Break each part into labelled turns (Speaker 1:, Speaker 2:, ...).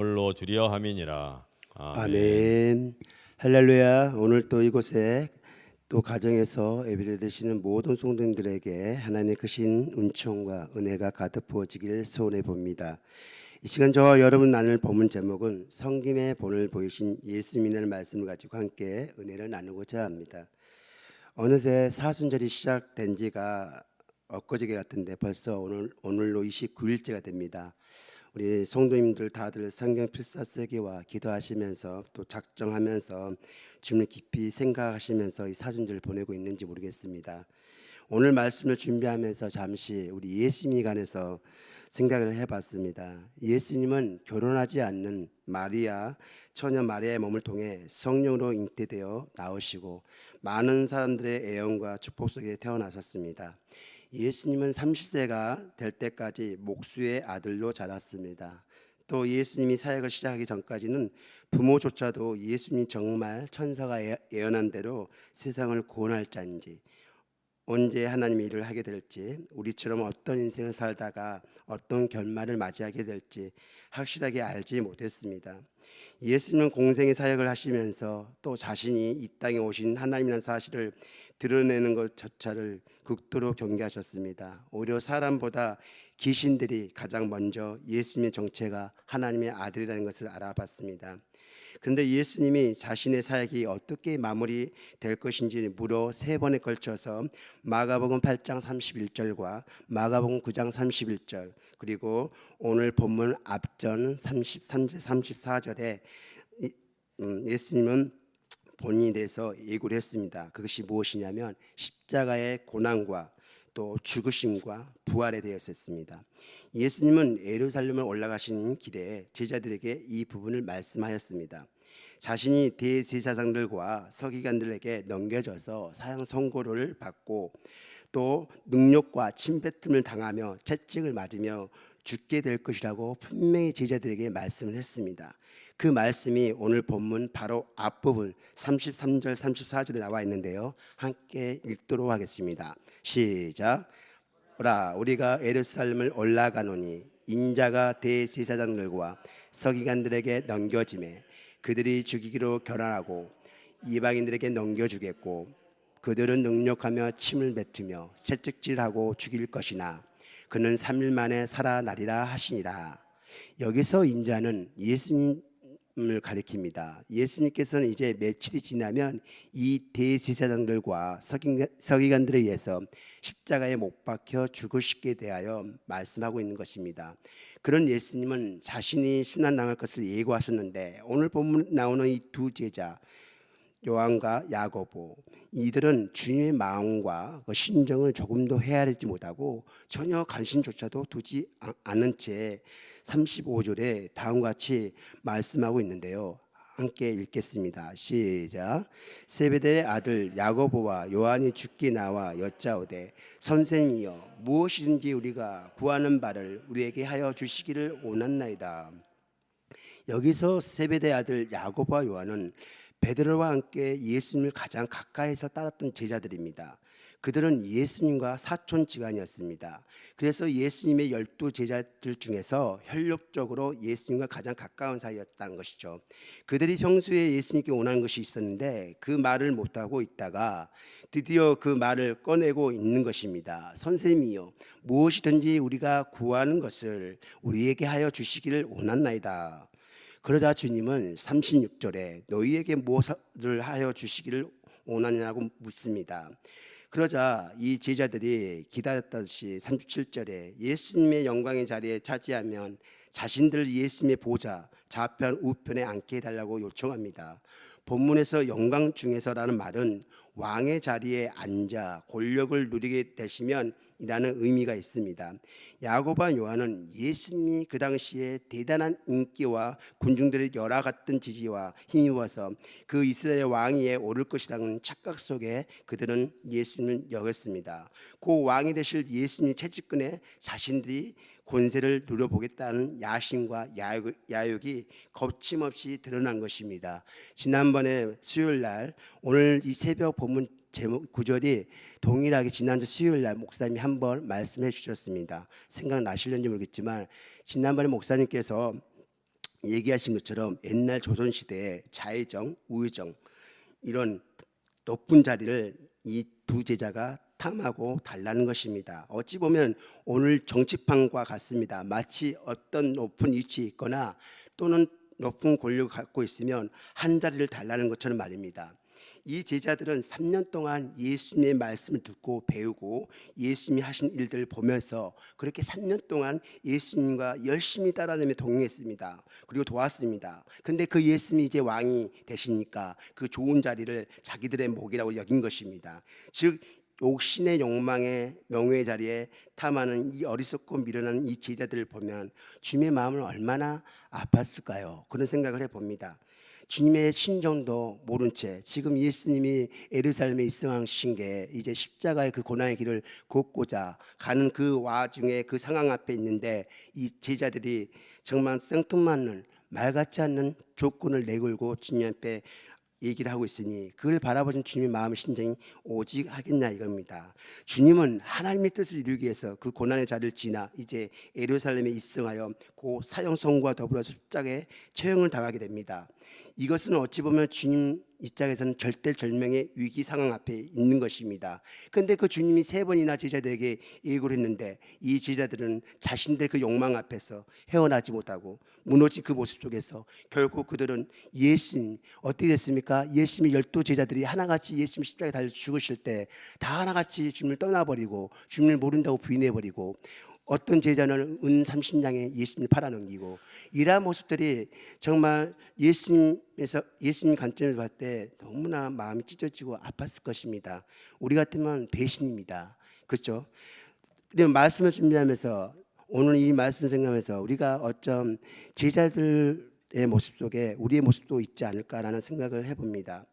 Speaker 1: 홀로 주리어 함이니라. 아멘.
Speaker 2: 아멘. 할렐루야. 오늘 또 이곳에 또 가정에서 예배를 드시는 모든 성도님들에게 하나님의 크신 은총과 은혜가 가득 부어지길 소원해 봅니다. 이 시간 저와 여러분 나눌 본문 제목은 성김의 본을 보이신 예수님의 말씀을 가지고 함께 은혜를 나누고자 합니다. 어느새 사순절이 시작된 지가 엊그저께 같은데 벌써 오늘 오늘로 29일째가 됩니다. 우리 성도님들 다들 성경 필사 쓰기와 기도하시면서 또 작정하면서 주님을 깊이 생각하시면서 이 사순절을 보내고 있는지 모르겠습니다. 오늘 말씀을 준비하면서 잠시 우리 예수님에 관해서 생각을 해봤습니다. 예수님은 결혼하지 않는 마리아 처녀 마리아의 몸을 통해 성령으로 잉태되어 나오시고 많은 사람들의 애원과 축복 속에 태어나셨습니다. 예수님은 30세가 될 때까지 목수의 아들로 자랐습니다. 또 예수님이 사역을 시작하기 전까지는 부모조차도 예수님이 정말 천사가 예- 예언한 대로 세상을 구원할 자인지 언제 하나님의 일을 하게 될지 우리처럼 어떤 인생을 살다가 어떤 결말을 맞이하게 될지 확실하게 알지 못했습니다. 예수님은 공생의 사역을 하시면서 또 자신이 이 땅에 오신 하나님이라는 사실을 드러내는 것조차를 극도로 경계하셨습니다. 오히려 사람보다 귀신들이 가장 먼저 예수님의 정체가 하나님의 아들이라는 것을 알아봤습니다. 그런데 예수님이 자신의 사역이 어떻게 마무리될 것인지 물어 세 번에 걸쳐서 마가복음 8장 31절과 마가복음 9장 31절 그리고 오늘 본문 앞전 33절 34절 에 음, 예수님은 본인에 대해서 예고를 했습니다. 그것이 무엇이냐면 십자가의 고난과 또 죽으심과 부활에 대해서 했습니다. 예수님은 예루살렘을 올라가신 길에 제자들에게 이 부분을 말씀하였습니다. 자신이 대제사장들과 서기관들에게 넘겨져서 사형 선고를 받고 또 능력과 침뱉음을 당하며 채찍을 맞으며 죽게 될 것이라고 분명히 제자들에게 말씀을 했습니다. 그 말씀이 오늘 본문 바로 앞부분 33절 34절에 나와 있는데요. 함께 읽도록 하겠습니다. 시작. 보라 우리가 예루살렘을 올라가노니 인자가 대제사장들과 서기관들에게 넘겨짐에 그들이 죽이기로 결단하고 이방인들에게 넘겨주겠고 그들은 능력하며 침을 뱉으며 채찍질하고 죽일 것이나 그는 3일 만에 살아나리라 하시니라. 여기서 인자는 예수님을 가리킵니다. 예수님께서는 이제 며칠이 지나면 이 대제사장들과 서기관- 서기관들에 의해서 십자가에 못 박혀 죽으시게 대하여 말씀하고 있는 것입니다. 그런 예수님은 자신이 순환 당할 것을 예고하셨는데 오늘 본문 나오는 이 두 제자 요한과 야고보 이들은 주님의 마음과 그 심정을 조금도 헤아리지 못하고 전혀 관심조차도 두지 아- 않은 채 35절에 다음과 같이 말씀하고 있는데요. 함께 읽겠습니다. 시작. 세베대의 아들 야고보와 요한이 죽기 나와 여짜오되 선생이여 무엇이든지 우리가 구하는 바를 우리에게 하여 주시기를 원한나이다. 여기서 세베대 아들 야고보와 요한은 베드로와 함께 예수님을 가장 가까이서 따랐던 제자들입니다. 그들은 예수님과 사촌지간이었습니다. 그래서 예수님의 열두 제자들 중에서 혈육적으로 예수님과 가장 가까운 사이였다는 것이죠. 그들이 평소에 예수님께 원하는 것이 있었는데 그 말을 못하고 있다가 드디어 그 말을 꺼내고 있는 것입니다. 선생님이요 무엇이든지 우리가 구하는 것을 우리에게 하여 주시기를 원한나이다. 그러자 주님은 36절에 너희에게 무엇을 하여 주시기를 원하냐고 묻습니다. 그러자 이 제자들이 기다렸듯이 37절에 예수님의 영광의 자리에 차지하면 자신들 예수님의 보좌 좌편 우편에 앉게 해달라고 요청합니다. 본문에서 영광 중에서라는 말은 왕의 자리에 앉아 권력을 누리게 되시면 이라는 의미가 있습니다. 야고보와 요한은 예수님이 그 당시에 대단한 인기와 군중들의 열화 같은 지지와 힘입어서 그 이스라엘 왕위에 오를 것이라는 착각 속에 그들은 예수님을 여겼습니다. 그 왕이 되실 예수님 채찍근에 자신들이 권세를 누려보겠다는 야심과 야욕, 야욕이 거침없이 드러난 것입니다. 지난번에 수요일 날 오늘 이 새벽 본문 제목 구절이 동일하게 지난주 수요일 날 목사님이 한 번 말씀해 주셨습니다. 생각나실는지 모르겠지만 지난번에 목사님께서 얘기하신 것처럼 옛날 조선 시대에 자의정, 우의정 이런 높은 자리를 이 두 제자가 탐하고 달라는 것입니다. 어찌 보면 오늘 정치판과 같습니다. 마치 어떤 높은 위치에 있거나 또는 높은 권력을 갖고 있으면 한 자리를 달라는 것처럼 말입니다. 이 제자들은 3년 동안 예수님의 말씀을 듣고 배우고 예수님이 하신 일들을 보면서 그렇게 3년 동안 예수님과 열심히 따라다니며 동행했습니다. 그리고 도왔습니다. 그런데 그 예수님이 이제 왕이 되시니까 그 좋은 자리를 자기들의 목이라고 여긴 것입니다. 즉 욕심의 욕망의 명예의 자리에 탐하는 이 어리석고 미련한 이 제자들을 보면 주님의 마음을 얼마나 아팠을까요? 그런 생각을 해봅니다. 주님의 심정도 모른 채 지금 예수님이 에르살렘에 입성하신 게 이제 십자가의 그 고난의 길을 걷고자 가는 그 와중에 그 상황 앞에 있는데 이 제자들이 정말 생뚱맞는 말 같지 않는 조건을 내걸고 주님 앞에 얘기를 하고 있으니 그걸 바라보는 주님의 마음의 심정이 오직 하겠냐 이겁니다. 주님은 하나님의 뜻을 이루기 위해서 그 고난의 자리를 지나 이제 에루살렘에 입성하여 고 사형성과 더불어 십자가에 처형을 당하게 됩니다. 이것은 어찌 보면 주님 입장에서는 절대절명의 위기 상황 앞에 있는 것입니다. 그런데 그 주님이 세 번이나 제자들에게 예고를 했는데 이 제자들은 자신들 그 욕망 앞에서 헤어나지 못하고 무너진 그 모습 속에서 결국 그들은 예수님 어떻게 됐습니까? 예수님이 열두 제자들이 하나같이 예수님 십자가에 달려 죽으실 때 다 하나같이 주님을 떠나버리고 주님을 모른다고 부인해버리고 어떤 제자는 은 30냥에 예수님을 팔아넘기고 이러한 모습들이 정말 예수님에서 예수님 관점에서 봤을 때 너무나 마음이 찢어지고 아팠을 것입니다. 우리 같으면 배신입니다. 그렇죠? 그리고 말씀을 준비하면서 오늘 이 말씀 생각하면서 우리가 어쩜 제자들의 모습 속에 우리의 모습도 있지 않을까라는 생각을 해봅니다.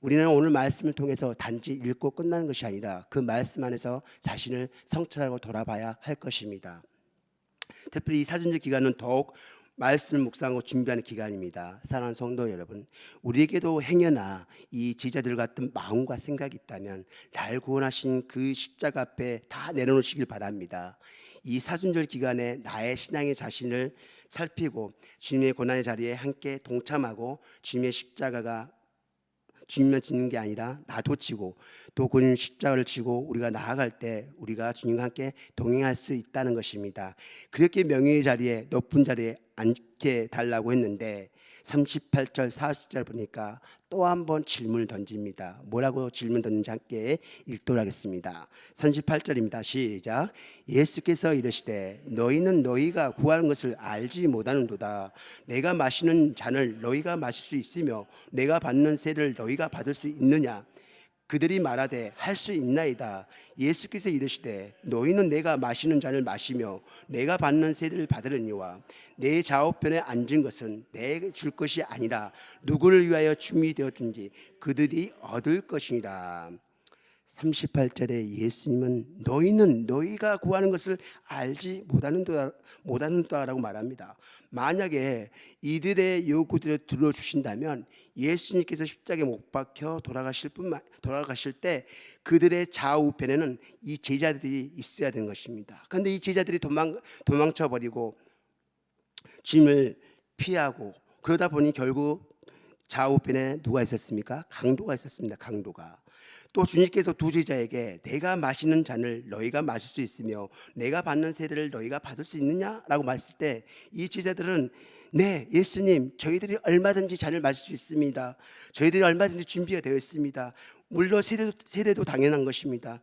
Speaker 2: 우리는 오늘 말씀을 통해서 단지 읽고 끝나는 것이 아니라 그 말씀 안에서 자신을 성찰하고 돌아봐야 할 것입니다. 특별히 이 사준절 기간은 더욱 말씀을 묵상하고 준비하는 기간입니다. 사랑하는 성도 여러분, 우리에게도 행여나 이 제자들 같은 마음과 생각이 있다면 날 구원하신 그 십자가 앞에 다 내려놓으시길 바랍니다. 이 사순절 기간에 나의 신앙의 자신을 살피고 주님의 고난의 자리에 함께 동참하고 주님의 십자가가 주님만 짓는 게 아니라 나도 지고 또 그는 십자가를 지고 우리가 나아갈 때 우리가 주님과 함께 동행할 수 있다는 것입니다. 그렇게 명예의 자리에 높은 자리에 앉게 달라고 했는데 38절 40절 보니까 또 한 번 질문을 던집니다. 뭐라고 질문 던진지 함께 읽도록 하겠습니다. 38절입니다. 시작. 예수께서 이르시되 너희는 너희가 구하는 것을 알지 못하는도다. 내가 마시는 잔을 너희가 마실 수 있으며 내가 받는 세를 너희가 받을 수 있느냐? 그들이 말하되 할 수 있나이다. 예수께서 이르시되 너희는 내가 마시는 잔을 마시며 내가 받는 세를 받으려니와 내 좌우편에 앉은 것은 내게 줄 것이 아니라 누구를 위하여 준비되었든지 그들이 얻을 것이니라. 38절에 예수님은 너희는 너희가 구하는 것을 알지 못하는도다 못하는도다라고 말합니다. 만약에 이들의 요구들을 들어주신다면 예수님께서 십자가에 못 박혀 돌아가실 뿐만 돌아가실 때 그들의 좌우편에는 이 제자들이 있어야 되는 것입니다. 그런데 이 제자들이 도망 도망쳐 버리고 주님을 피하고 그러다 보니 결국 좌우편에 누가 있었습니까? 강도가 있었습니다. 강도가. 또 주님께서 두 제자에게 내가 마시는 잔을 너희가 마실 수 있으며 내가 받는 세례를 너희가 받을 수 있느냐라고 말했을 때 이 제자들은 네, 예수님, 저희들이 얼마든지 잔을 마실 수 있습니다. 저희들이 얼마든지 준비가 되어 있습니다. 물론 세례도, 세례도 당연한 것입니다.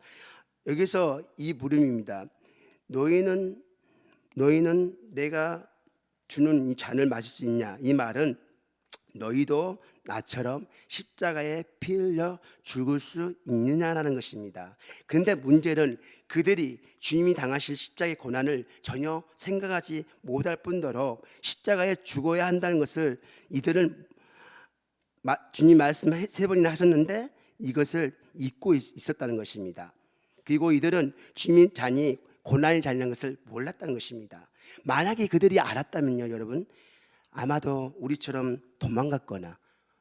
Speaker 2: 여기서 이 물음입니다. 너희는 너희는 내가 주는 이 잔을 마실 수 있냐? 이 말은 너희도 나처럼 십자가에 피 흘려 죽을 수 있느냐라는 것입니다. 그런데 문제는 그들이 주님이 당하실 십자가의 고난을 전혀 생각하지 못할 뿐더러 십자가에 죽어야 한다는 것을 이들은 마- 주님 말씀 세 번이나 하셨는데 이것을 잊고 있- 있었다는 것입니다. 그리고 이들은 주님 잔이 고난의 잔이라는 것을 몰랐다는 것입니다. 만약에 그들이 알았다면요, 여러분, 아마도 우리처럼 도망갔거나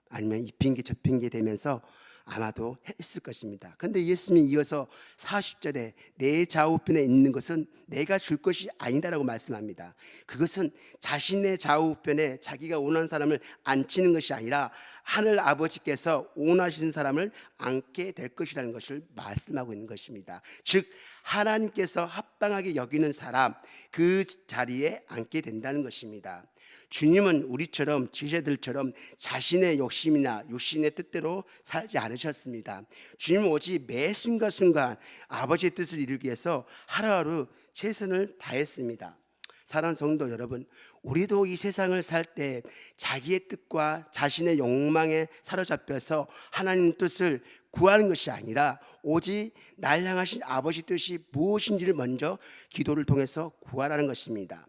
Speaker 2: 아니면 이 핑계 저 핑계 되면서 아마도 했을 것입니다. 근데 예수님이 이어서 40절에 내 좌우편에 있는 것은 내가 줄 것이 아니다라고 말씀합니다. 그것은 자신의 좌우편에 자기가 원하는 사람을 앉히는 것이 아니라 하늘 아버지께서 원하시는 사람을 앉게 될 것이라는 것을 말씀하고 있는 것입니다. 즉 하나님께서 합당하게 여기는 사람 그 자리에 앉게 된다는 것입니다. 주님은 우리처럼 지세들처럼 자신의 욕심이나 육신의 뜻대로 살지 않으셨습니다. 주님은 오직 매 순간순간 아버지의 뜻을 이루기 위해서 하루하루 최선을 다했습니다. 사랑하는 성도 여러분, 우리도 이 세상을 살 때 자기의 뜻과 자신의 욕망에 사로잡혀서 하나님 뜻을 구하는 것이 아니라 오직 날 향하신 아버지 뜻이 무엇인지를 먼저 기도를 통해서 구하라는 것입니다.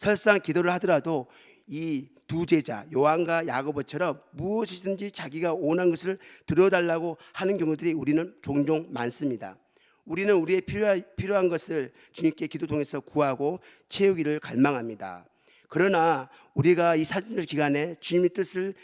Speaker 2: 설상 기도를 하더라도 이 두 제자 요한과 야고보처럼 무엇이든지 자기가 원한 것을 들어달라고 하는 경우들이 우리는 종종 많습니다. 우리는 우리의 필요한, 필요한 것을 주님께 기도 통해서 구하고 채우기를 갈망합니다. 그러나 우리가 이 사진절 기간에 주님의 뜻을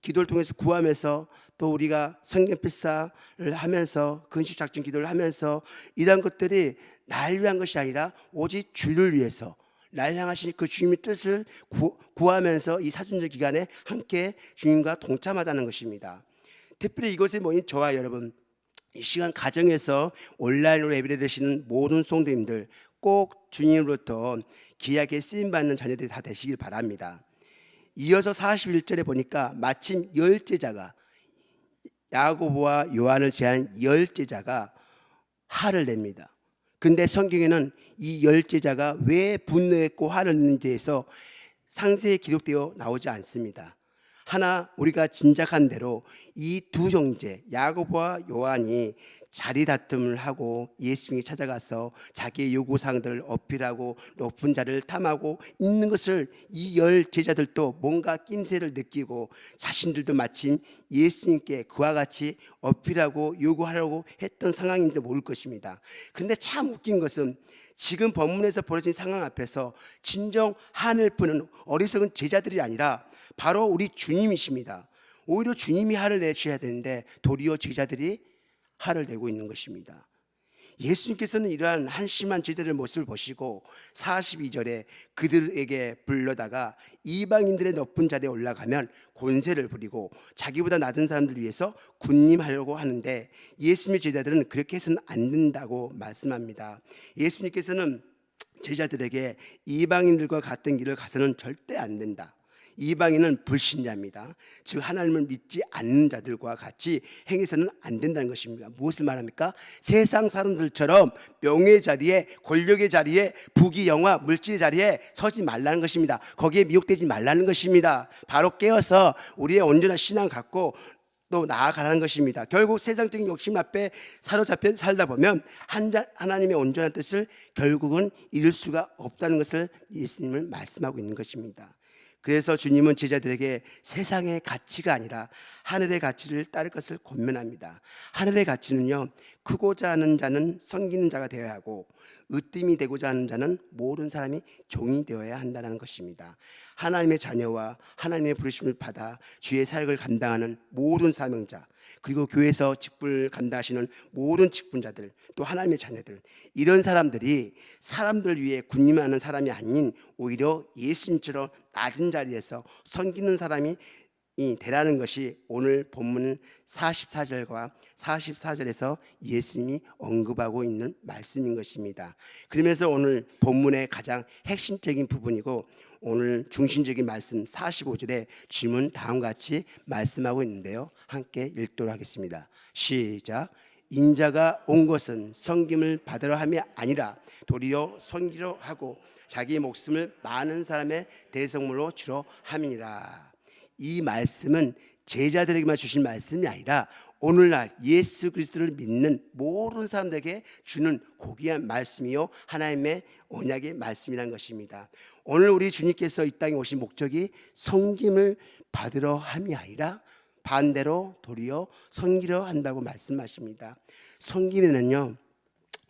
Speaker 2: 기도를 통해서 구하면서 또 우리가 성경 필사를 하면서 근식 작전 기도를 하면서 이러한 것들이 날 위한 것이 아니라 오직 주를 위해서 날 향하신 그 주님의 뜻을 구, 구하면서 이 사순절 기간에 함께 주님과 동참하다는 것입니다. 특별히 이곳에 모인 저와 여러분 이 시간 가정에서 온라인으로 예배를 드시는 모든 성도님들 꼭 주님으로부터 귀하게 쓰임 받는 자녀들이 다 되시길 바랍니다. 이어서 41절에 보니까 마침 열 제자가 야고보와 요한을 제한 열 제자가 화를 냅니다. 근데 성경에는 이 열 제자가 왜 분노했고 화를 냈는지에서 상세히 기록되어 나오지 않습니다. 하나 우리가 짐작한 대로 이 두 형제 야고보와 요한이 자리 다툼을 하고 예수님이 찾아가서 자기의 요구 사항들을 어필하고 높은 자리를 탐하고 있는 것을 이 열 제자들도 뭔가 낌새를 느끼고 자신들도 마침 예수님께 그와 같이 어필하고 요구하려고 했던 상황인지 모를 것입니다. 그런데 참 웃긴 것은 지금 본문에서 벌어진 상황 앞에서 진정 한을 푸는 어리석은 제자들이 아니라 바로 우리 주님이십니다. 오히려 주님이 화를 내셔야 되는데 도리어 제자들이 화를 내고 있는 것입니다. 예수님께서는 이러한 한심한 제자들의 모습을 보시고 42절에 그들에게 불러다가 이방인들의 높은 자리에 올라가면 권세를 부리고 자기보다 낮은 사람들 위해서 군림하려고 하는데 예수님의 제자들은 그렇게 해서는 안 된다고 말씀합니다. 예수님께서는 제자들에게 이방인들과 같은 길을 가서는 절대 안 된다. 이방인은 불신자입니다. 즉 하나님을 믿지 않는 자들과 같이 행해서는 안 된다는 것입니다. 무엇을 말합니까? 세상 사람들처럼 명예 자리에 권력의 자리에 부귀 영화 물질의 자리에 서지 말라는 것입니다. 거기에 미혹되지 말라는 것입니다. 바로 깨어서 우리의 온전한 신앙 갖고 또 나아가라는 것입니다. 결국 세상적인 욕심 앞에 사로잡혀 살다 보면 하나님의 온전한 뜻을 결국은 이룰 수가 없다는 것을 예수님을 말씀하고 있는 것입니다. 그래서 주님은 제자들에게 세상의 가치가 아니라 하늘의 가치를 따를 것을 권면합니다. 하늘의 가치는요, 크고자 하는 자는 섬기는 자가 되어야 하고, 으뜸이 되고자 하는 자는 모든 사람이 종이 되어야 한다는 것입니다. 하나님의 자녀와 하나님의 부르심을 받아 주의 사역을 감당하는 모든 사명자, 그리고 교회에서 직분을 감당하시는 모든 직분자들, 또 하나님의 자녀들, 이런 사람들이 사람들 위해 군림하는 사람이 아닌 오히려 예수님처럼 낮은 자리에서 섬기는 사람이 이 되라는 것이 오늘 본문 44절과 44절에서 예수님이 언급하고 있는 말씀인 것입니다. 그러면서 오늘 본문의 가장 핵심적인 부분이고 오늘 중심적인 말씀 45절에 주문 다음과 같이 말씀하고 있는데요. 함께 읽도록 하겠습니다. 시작. 인자가 온 것은 섬김을 받으러 함이 아니라 도리어 섬기려 하고 자기 목숨을 많은 사람의 대성물로 주러 함이니라. 이 말씀은 제자들에게만 주신 말씀이 아니라 오늘날 예수 그리스도를 믿는 모든 사람들에게 주는 고귀한 말씀이요 하나님의 언약의 말씀이라는 것입니다. 오늘 우리 주님께서 이 땅에 오신 목적이 성김을 받으러 함이 아니라 반대로 도리어 섬기려 한다고 말씀하십니다. 섬김에는요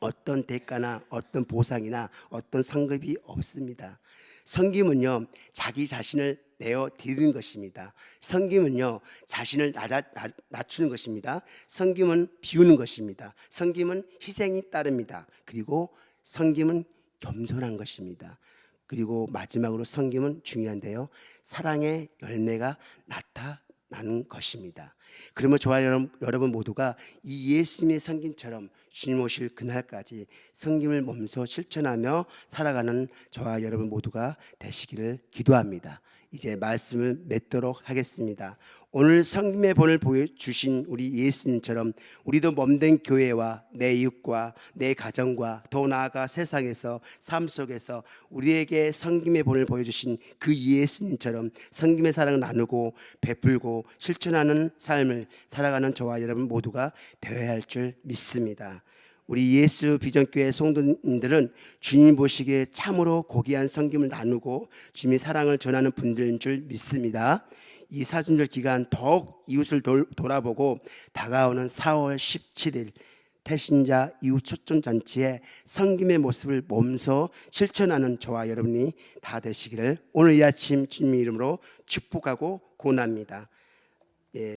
Speaker 2: 어떤 대가나 어떤 보상이나 어떤 상급이 없습니다. 성김은요 자기 자신을 내어 드리는 것입니다. 섬김은요 자신을 낮아, 낮, 낮추는 것입니다. 섬김은 비우는 것입니다. 섬김은 희생이 따릅니다. 그리고 섬김은 겸손한 것입니다. 그리고 마지막으로 섬김은 중요한데요. 사랑의 열매가 나타나는 것입니다. 그러면 저와 여러분 모두가 이 예수님의 섬김처럼 주님 오실 그날까지 섬김을 몸소 실천하며 살아가는 저와 여러분 모두가 되시기를 기도합니다. 이제 말씀을 맺도록 하겠습니다. 오늘 성김의 본을 보여주신 우리 예수님처럼 우리도 몸된 교회와 내 이웃과 내 가정과 더 나아가 세상에서 삶 속에서 우리에게 성김의 본을 보여주신 그 예수님처럼 성김의 사랑을 나누고 베풀고 실천하는 삶을 살아가는 저와 여러분 모두가 되어야 할 줄 믿습니다. 우리 예수 비전교회 성도님들은 주님 보시기에 참으로 고귀한 성김을 나누고 주님의 사랑을 전하는 분들인 줄 믿습니다. 이 사순절 기간 더욱 이웃을 돌, 돌아보고 다가오는 4월 17일 태신자 이웃 초점 잔치에 성김의 모습을 몸소 실천하는 저와 여러분이 다 되시기를 오늘 이 아침 주님 이름으로 축복하고 고납니다.